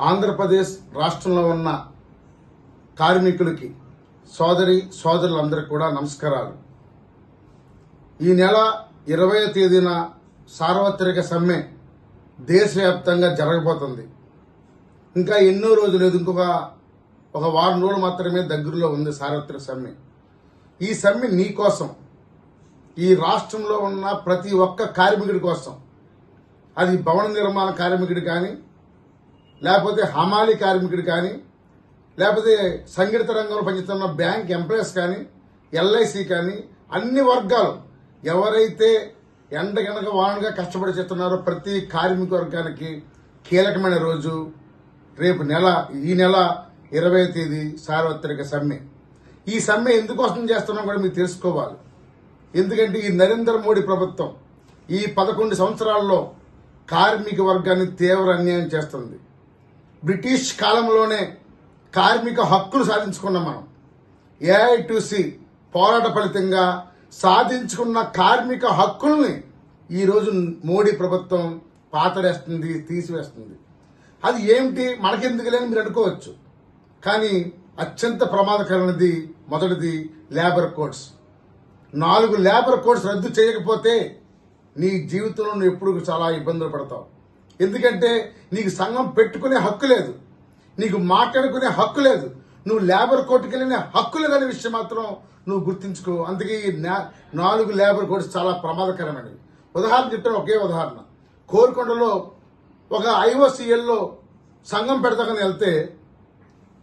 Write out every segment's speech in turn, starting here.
ఆంధ్రప్రదేశ్ రాష్ట్రంలో ఉన్న కార్మికులకి సోదరి సోదరులందరికీ కూడా నమస్కారాలు. ఈ నెల ఇరవై తేదీన సార్వత్రిక సమ్మె దేశవ్యాప్తంగా జరగబోతుంది. ఇంకా ఎన్నో రోజులు లేదు ఇంకొక ఒక వారం రోజులు మాత్రమే దగ్గరలో ఉంది సార్వత్రిక సమ్మె. ఈ సమ్మె నీ కోసం ఈ రాష్ట్రంలో ఉన్న ప్రతి ఒక్క కార్మికుడి కోసం. అది భవన నిర్మాణ కార్మికుడు కానీ లేకపోతే హమాలి కార్మికుడు కానీ లేకపోతే సంఘటిత రంగంలో పనిచేస్తున్న బ్యాంక్ ఎంప్లాయీస్ కానీ ఎల్ఐసి కానీ అన్ని వర్గాలు ఎవరైతే ఎండగనక వానగా కష్టపడి చేస్తున్నారో ప్రతి కార్మిక వర్గానికి కీలకమైన రోజు రేపు నెల ఈ నెల ఇరవై తేదీ సార్వత్రిక సమ్మె. ఈ సమ్మె ఎందుకోసం చేస్తున్నాం కూడా మీరు తెలుసుకోవాలి. ఎందుకంటే ఈ నరేంద్ర మోడీ ప్రభుత్వం ఈ పదకొండు సంవత్సరాల్లో కార్మిక వర్గాన్ని తీవ్ర అన్యాయం చేస్తుంది. బ్రిటిష్ కాలంలోనే కార్మిక హక్కులు సాధించుకున్నాం మనం. ఏఐ టు సి పోరాట ఫలితంగా సాధించుకున్న కార్మిక హక్కుల్ని ఈరోజు మోడీ ప్రభుత్వం పాతడేస్తుంది తీసివేస్తుంది. అది ఏమిటి? మనకెందుకు లేని మీరు అనుకోవచ్చు. కానీ అత్యంత ప్రమాదకరమైనది మొదటిది లేబర్ కోడ్స్. నాలుగు లేబర్ కోడ్స్ రద్దు చేయకపోతే నీ జీవితంలో నువ్వు ఎప్పుడు చాలా ఇబ్బందులు పడతావు. ఎందుకంటే నీకు సంఘం పెట్టుకునే హక్కు లేదు. నీకు మాట్లాడుకునే హక్కు లేదు. నువ్వు లేబర్ కోర్టుకి వెళ్ళిన హక్కు లేదనే విషయం మాత్రం నువ్వు గుర్తించుకో. అందుకే ఈ నాలుగు లేబర్ కోడ్స్ చాలా ప్రమాదకరమైనవి. ఉదాహరణ చెప్తాను ఒకే ఉదాహరణ. కోరుకొండలో ఒక ఐఓసీఎల్లో సంఘం పెడతాకని వెళ్తే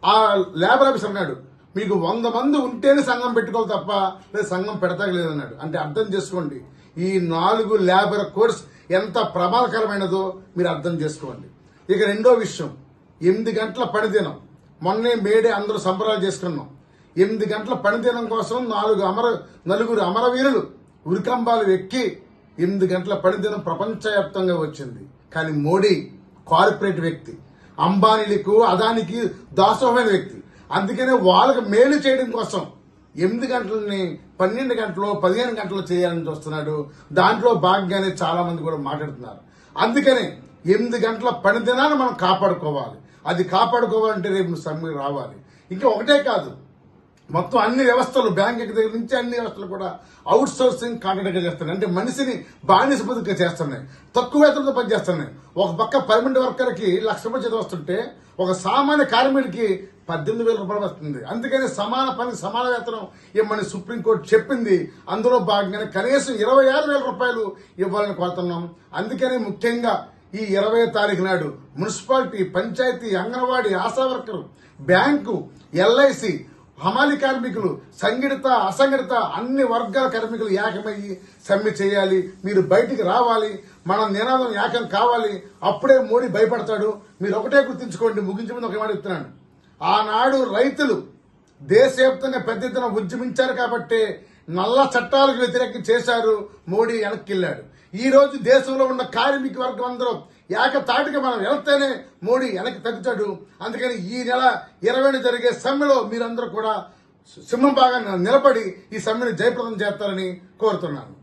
ఆ లేబర్ ఆఫీసర్ అన్నాడు మీకు వంద మంది ఉంటేనే సంఘం పెట్టుకోవాలి తప్ప లేదు సంఘం పెడతాగలేదన్నాడు అంటే అర్థం చేసుకోండి. ఈ నాలుగు లేబర్ కోడ్స్ ఎంత ప్రమాదకరమైనదో మీరు అర్థం చేసుకోండి. ఇక రెండో విషయం ఎనిమిది గంటల పనిదినం. మొన్నే మేడే అందరూ సంబరాలు చేసుకున్నాం. ఎనిమిది గంటల పనిదినం కోసం నాలుగు అమర నలుగురు అమరవీరులు ఉరికంబాలు ఎక్కి ఎనిమిది గంటల పనిదినం ప్రపంచవ్యాప్తంగా వచ్చింది. కానీ మోడీ కార్పొరేట్ వ్యక్తి అంబానీలకు అదానికి దాసోహమైన వ్యక్తి. అందుకనే వాళ్ళకి మేలు చేయడం కోసం ఎనిమిది గంటలని పన్నెండు గంటలు పదిహేను గంటలు చేయాలని చూస్తున్నాడు. దాంట్లో భాగంగానే చాలా మంది కూడా మాట్లాడుతున్నారు. అందుకనే ఎనిమిది గంటల పని దినాన్ని మనం కాపాడుకోవాలి. అది కాపాడుకోవాలంటే రేపు సమ్మె రావాలి. ఇంకా ఒకటే కాదు. మొత్తం అన్ని వ్యవస్థలు బ్యాంక్ దగ్గర నుంచి అన్ని వ్యవస్థలు కూడా అవుట్ సోర్సింగ్ కాంట్రాక్ట్ చేస్తున్నాయి. అంటే మనిషిని బానిస బతుక చేస్తున్నాయి. తక్కువ వేతనంతో పనిచేస్తున్నాయి. ఒక పక్క పర్మనెంట్ వర్కర్కి లక్ష రూపాయలు జీతం వస్తుంటే ఒక సామాన్య కార్మికుడికి పద్దెనిమిది వేల రూపాయలు వస్తుంది. అందుకని సమాన పని సమాన వేతనం ఇవ్వమని సుప్రీంకోర్టు చెప్పింది. అందులో భాగంగానే కనీసం ఇరవై ఆరు వేల రూపాయలు ఇవ్వాలని కోరుతున్నాం. అందుకని ముఖ్యంగా ఈ ఇరవై తారీఖు నాడు municipality panchayat anganwadi ASHA worker bank LIC హమాలి కార్మికులు సంఘటిత అసంఘటిత అన్ని వర్గాల కార్మికులు ఏకమయ్యి సమ్మె చేయాలి. మీరు బయటికి రావాలి. మన నినాదం ఏకం కావాలి. అప్పుడే మోడీ భయపడతాడు. మీరు ఒకటే గుర్తుంచుకోండి. ముగించి ముందు ఒక మాట చెప్తున్నాను. ఆనాడు రైతులు దేశవ్యాప్తంగా పెద్ద ఎత్తున ఉద్యమించారు కాబట్టి నల్ల చట్టాలకు వ్యతిరేకం చేశారు. మోడీ వెనక్కి వెళ్ళాడు. ఈ రోజు దేశంలో ఉన్న కార్మిక వర్గం అందరూ ఏకతాటిగా మనం వెళ్తేనే మోడీ వెనక్కి తగ్గుతాడు అందుకని ఈ నెల ఇరవై జరిగే సమ్మెలో మీరందరూ కూడా సింహం బాగా నిలబడి ఈ సమ్మెను జయప్రదం చేస్తారని కోరుతున్నాను.